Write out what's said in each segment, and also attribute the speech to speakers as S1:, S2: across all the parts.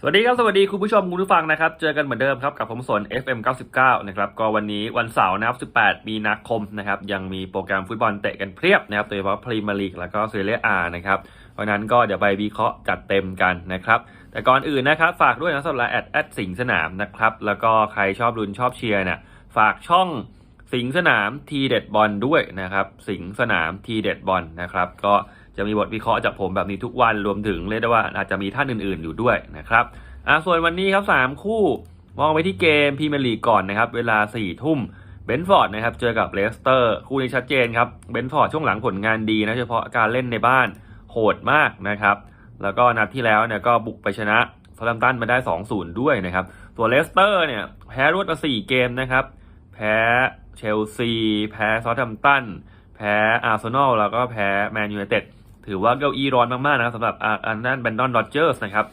S1: สวัสดีครับ สวัสดีคุณผู้ชมคุณผู้ฟังนะครับ เจอกันเหมือนเดิมครับ กับผมสน FM 99 นะครับ ก็วันนี้วันเสาร์นะครับ18 มีนาคมนะครับ ยังมีโปรแกรมฟุตบอลเตะกันเพียบนะครับ โดยเฉพาะพรีเมียร์ลีกแล้วก็ซีเรียอานะครับ เพราะนั้นก็เดี๋ยวไปวิเคราะห์จัดเต็มกันนะครับ แต่ก่อนอื่นนะครับ ฝากด้วยนะสำหรับแอดแอดสิงสนามนะครับ แล้วก็ใครชอบรุนชอบเชียร์เนี่ย ฝากช่องสิงสนามทีเด็ดบอลด้วยนะครับ สิงสนามทีเด็ดบอลนะครับ ก็ จะมีบทวิเคราะห์จากผมแบบนี้ทุกวันรวมถึงเรียกได้ว่าอาจจะมีท่านอื่นๆอยู่ด้วยนะครับอะส่วนวันนี้ครับ 3 คู่ มองไปที่เกมพรีเมียร์ลีกก่อนนะครับ เวลา4ทุ่มเบนฟอร์ดนะครับเจอกับเลสเตอร์คู่นี้ชัดเจนครับเบนฟอร์ดช่วงหลังผลงานดีนะเฉพาะการเล่นในบ้านโหดมากนะครับ แล้วก็นัดที่แล้วเนี่ยก็บุกไปชนะซาลัมตันมาได้ 2-0 ด้วยนะครับส่วนเลสเตอร์เนี่ยแพ้รวดมา4เกมนะครับ แพ้เชลซี แพ้ซอทัมตัน แพ้อาร์เซนอลแล้วก็แพ้แมนยูไนเต็ด ถือว่าเก้าอี้ร้อนมากๆนะครับสำหรับอันนั้นแบนดอนดอจเจอร์สนะครับ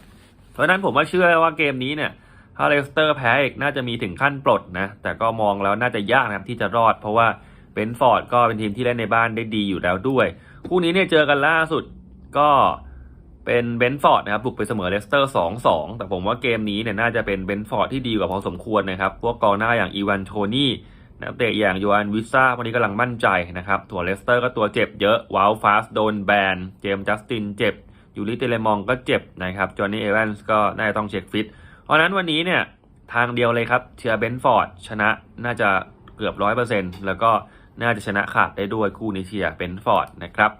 S1: เพราะฉะนั้นผมว่าเชื่อว่าเกมนี้เนี่ยถ้าเลสเตอร์แพ้อีกน่าจะมีถึงขั้นปลดนะแต่ก็มองแล้วน่าจะยากนะครับที่จะรอด เพราะว่าเบนฟอร์ดก็เป็นทีมที่เล่นในบ้านได้ดีอยู่แล้วด้วย คู่นี้เนี่ยเจอกันล่าสุดก็เป็นเบนฟอร์ดนะครับบุกไปเสมอเลสเตอร์ 2-2 แต่ผมว่าเกมนี้เนี่ยน่าจะเป็นเบนฟอร์ดที่ดีกว่าพอสมควรนะครับ พวกกองหน้าอย่างอีวานโทนี่ นักเตะอย่างโยอันวิซ่าวันนี้กำลังมั่นใจนะครับส่วเลสเตอร์ก็ตัวเจ็บเยอะวาลฟาสโดนแบน เจมส์จัสตินเจ็บ ยูริเตเลมองก็เจ็บนะครับ จอห์นนี่เอแวนส์ก็น่าจะต้องเช็คฟิต เพราะนั้นวันนี้เนี่ยทางเดียวเลยครับเชียร์เบนฟอร์ดชนะน่าจะเกือบร้อยเปอร์เซ็นต์แล้วก็น่าจะชนะขาดได้ด้วยคู่นี้เชียร์เบนฟอร์ดนะครับ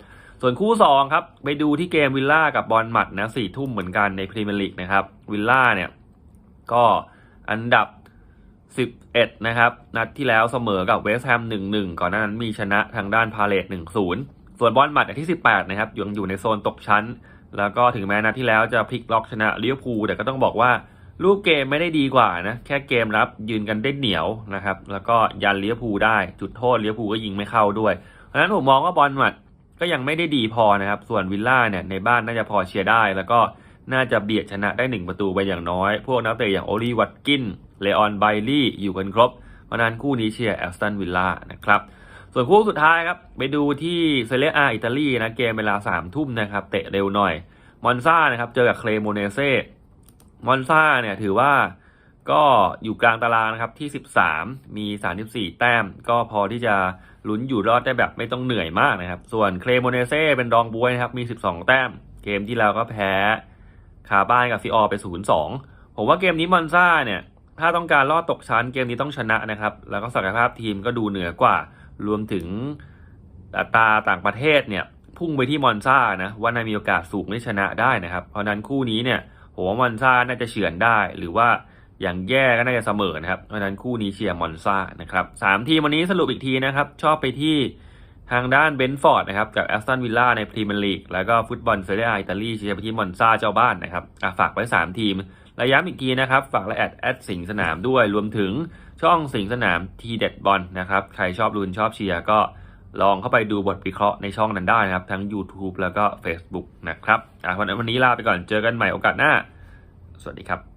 S1: ส่วนคู่2ครับไปดูที่เกมวิลล่ากับบอลมัดนะสี่ทุ่มเหมือนกันในพรีเมียร์ลีกนะครับวิลล่าเนี่ยก็อันดับ 11 นะครับ นัดที่แล้วเสมอกับเวสต์แฮม 1-1 ก่อนหน้านั้นมีชนะทางด้านพาเลต1-0 ส่วนบอลหมัดที่ 18 นะครับยังอยู่ในโซนตกชั้น แล้วก็ถึงแม้นัดที่แล้วจะพลิกล็อกชนะลิเวอร์พูลแต่ก็ต้องบอกว่ารูปเกมไม่ได้ดีกว่านะ แค่เกมรับยืนกันได้เหนียวนะครับ แล้วก็ยันลิเวอร์พูลได้ จุดโทษลิเวอร์พูลก็ยิงไม่เข้าด้วย เพราะฉะนั้นผมมองว่าบอลหมัดก็ยังไม่ได้ดีพอนะครับ ส่วนวิลล่าเนี่ยในบ้านน่าจะพอเชียร์ได้ แล้วก็น่าจะเบียดชนะได้หนึ่งประตูไปอย่างน้อย พวกนักเตะอย่างโอลีวัตกิน เลออนไบลี่อยู่กันครบ เพราะนั้นคู่นี้เชียร์แอสตันวิลล่านะครับ ส่วนคู่สุดท้ายครับ ไปดูที่เซเรียอาอิตาลีนะเกมเวลาสามทุ่มนะครับ เตะเร็วหน่อย มอนซานะครับเจอกับเคลโมเนเซ่มอนซาเนี่ยถือว่าก็อยู่กลางตารางนะครับที่ 13 มี 34 แต้ม ก็พอที่จะลุ้นอยู่รอดได้แบบไม่ต้องเหนื่อยมากนะครับ ส่วนเคลโมเนเซ่เป็นรองบวยนะครับ มี 12 แต้ม เกมที่แล้วก็แพ้คาบ้านกับซีออไป 0-2 ผมว่าเกมนี้มอนซาเนี่ย ถ้าต้องการรอดตกชั้นเกมนี้ต้องชนะนะครับ แล้วก็ศักยภาพทีมก็ดูเหนือกว่า รวมถึงอัตราต่างประเทศเนี่ยพุ่งไปที่มอนซานะว่าน่ามีโอกาสสูงได้ชนะได้นะครับ เพราะนั้นคู่นี้เนี่ยผมว่ามอนซาน่าจะเฉือนได้ หรือว่าอย่างแย่ก็น่าจะเสมอนะครับ เพราะนั้นคู่นี้เชียร์มอนซานะครับสามทีมวันนี้สรุปอีกทีนะครับ ชอบไปที่ทางด้านเบนฟอร์ดนะครับกับแอสตันวิลล่าในพรีเมียร์ลีกแล้วก็ฟุตบอลเซเรียอิตาลีเชียร์ไปที่มอนซาเจ้าบ้านนะครับฝากไว้สามทีม และย้ำอีกทีนะครับ ฝากและแอดแอดสิงสนามด้วย รวมถึงช่องสิงสนามทีเด็ดบอลนะครับ ใครชอบรุนชอบเชียร์ก็ลองเข้าไปดูบทวิเคราะห์ในช่องนั้นได้นะครับ ทั้ง YouTube แล้วก็ Facebook นะครับอะวันนี้ลาไปก่อนเจอกันใหม่โอกาสหน้า สวัสดีครับ